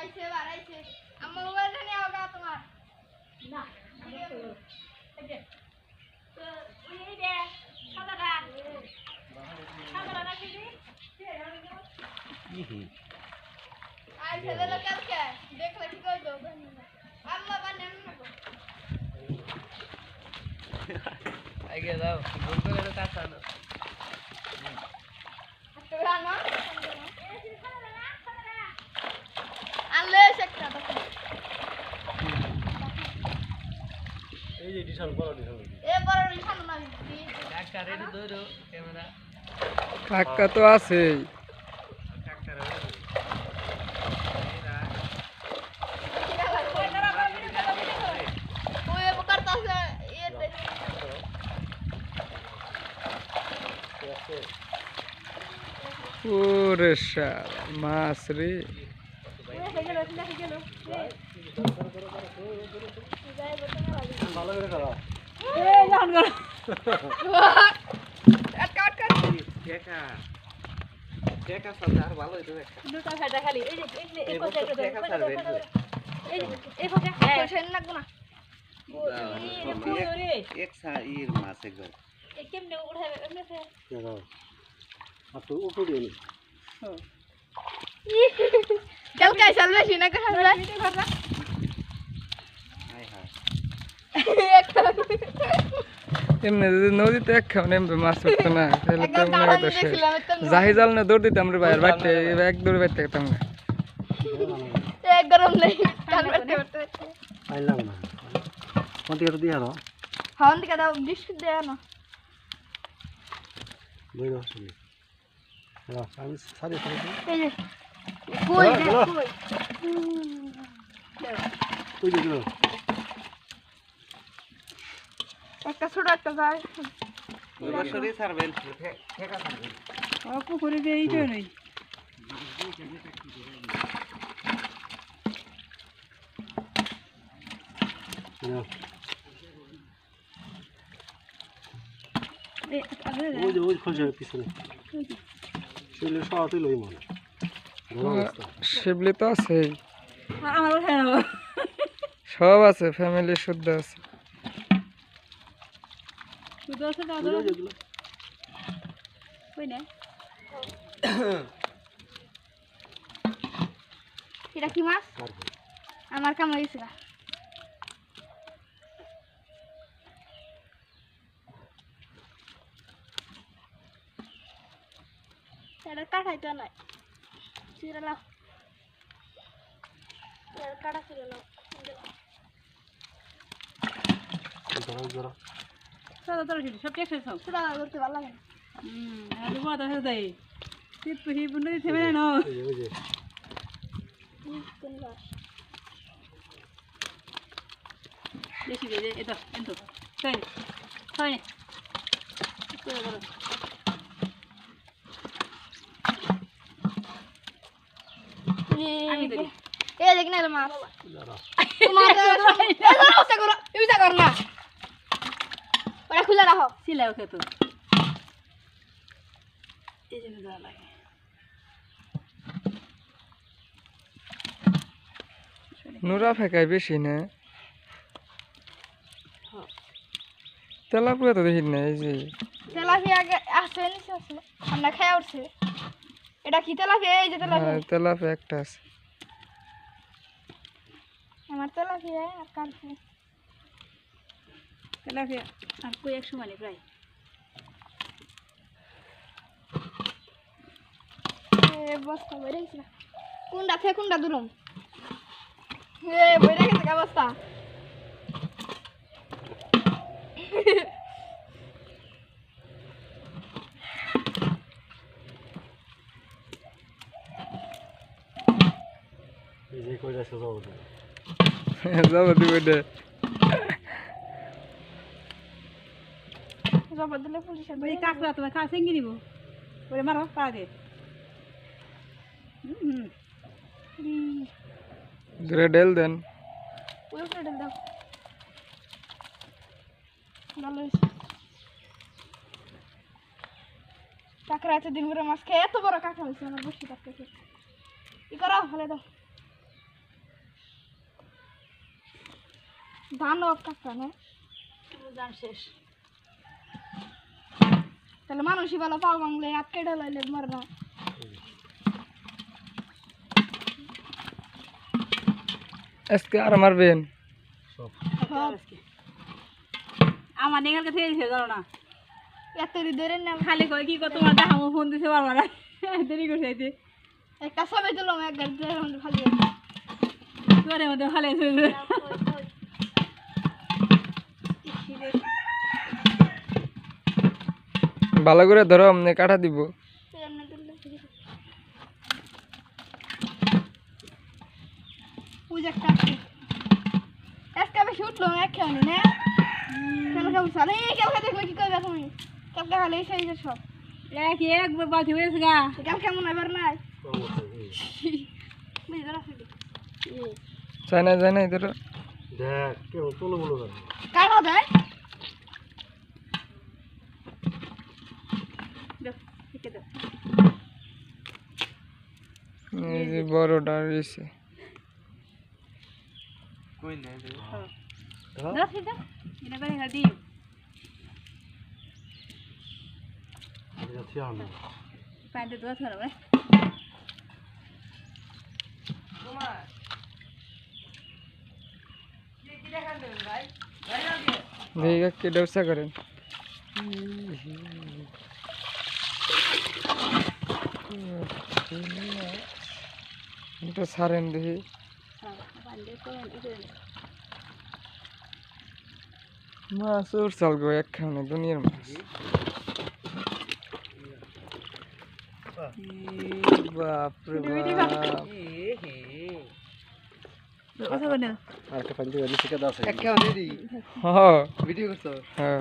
আইছে বাড়াইছে আমার মোবাইলটা নিয়ে আওগা তোমার। না আইছে দিল কালকে দেখলে কি কই দো আল্লাহ বানে না কো আগে যাও ভুল করে কাজ আনো। তো রানো আনলে একটা দেখো এই যে ডিশন বড় ডিশন এ বড় নিশান না কাকা রেডি ধরো ক্যামেরা। কাকা তো আছেই। কাকা রেডি ওরে শালা মাছ রে। হ্যাঁ কেমনে উঠাবে এমনি ফের আর তো উপর দিয়ে নি হাই এমনি যদি নদীতে এক খাও এমনি মাছ ধরতো না তাহলে তো মনে দাঁড়ানো শেষ। জাহি জাল না দৌড় দিতাম রে ভাইয়ের বাড়িতে এক দৌড়ে বাড়িতে থাকতাম না। এক গরম নেই কাল করতে করতে পাইলাম না। কোন দিকে দিয়ে দাও হাওন দিকে দাও বিস্কুট দে না দুই দাও শুনি আমি সারি সারি এই যে কই দে কই ওই যে গেল একটা ছোট একটা যায়। ওই বছরই ছাড়বেন। টেকা পুকুরে দিয়ে এইটা নেই এই আগে ওই যে ওই খোঁজে পিছনে। সেগুলো সব তুই লই মনে শিবলি তো আছেই। আমার সব আছে ফ্যামিলি শুদ্ধ আছে। এটা কি মাছ আমার কাম হয়েছিল এটা কাটাইতে নাই ছিঁড়ে এর কাটা ছিঁড়ে ধরো সাদা তরকারি সব টেকছে সব ছোটা করতে ভালো লাগে না হুম আর বড় আছে তাই শীত পুষি বুনে দিতে হবে না? বেশি বেশি এতো এতো তাই তাই করে করো আমি ধরি। এই দেখ না মাছ তোমার উসা করো উসা কর না ওটা রাখো। সিলাই ওকে তো। এই জন্য দেওয়া লাগে। নুরা ফেকায় বেশি না। তেলাপুয়া তো দেখি না এই যে। তেলাপিয়া আগে আছে নিচে আছে। আমরা খেয়ে উঠছে। এটা কি তেলাপিয়া? এই যে তেলাপিয়া। হ্যাঁ তেলাপিয়া একটা আছে। আমার তেলাপিয়া আর কালকে তেলাপিয়া আর কই এক সময় প্রায়। এ বস্তা বই রেখেছি না। কোনটা থেকে কোনটা দূরম? এ বই রেখেছে কা বস্তা। যাব তো জবা দিলে পুলিশে ওই কাঁকড়া তোমার খা সেঙ্গি দিব। ওরে মারো পা দে। ধরে ডেল দেন। ওই দাও। ভালো হয়েছে। কাঁকড়া আছে দিন ভরে মাছ খেয়ে এত বড় কাঁকড়া হয়েছে আমার বসে কাঁকড়া ই করো? ফেলে দাও। ধান কাঁকড়া হ্যাঁ? না ধান শেষ। তাহলে মানুষই ভালো পাও বাংলে হাত কেটে লাইলে মর না। আজকে আর মারবেন? সব। সব। আমার নেগাল কাছে এসে জানো না? এত ধরে না। খালি কয় কি কত তোমার দেখাবো ফোন দিছে বারবার। দেরি করছে আইতে। একটা সবাই দিলাম এক গাড়ি ভালো তোরে মধ্যে ভালো ভালো করে ধরো আপনি কাটা দিব। না? কেন কেমন সালে কেউ দেখবে কি করবে তুমি? কেউ কে হালে সেই যে সব এক এক বাতি হয়েছে গা কেউ কেমন এবার নাই অবশ্যই। বুঝতে পারছি চাই না যায় না ধরো দেখ কেমন তোলো বলো না কাটা যায় দাও, রেখে দাও। এই যে বড়টা রয়েছে কই নাই রে দাও, সেটা। এটা করে এখানে দিই। যাচ্ছি আমি প্যান্টে দোয়া ছাড়া ভাই। দেখি কি ব্যবসা করেন এটা সারেন দেখি। মাছ ওর চাল গো এক খাওয়া দুনিয়ার মাছ বাপরে বাপ কথা বলে নাও। আর একটা পাঞ্জাবি শিখে দাও এক খাও হ্যাঁ হ্যাঁ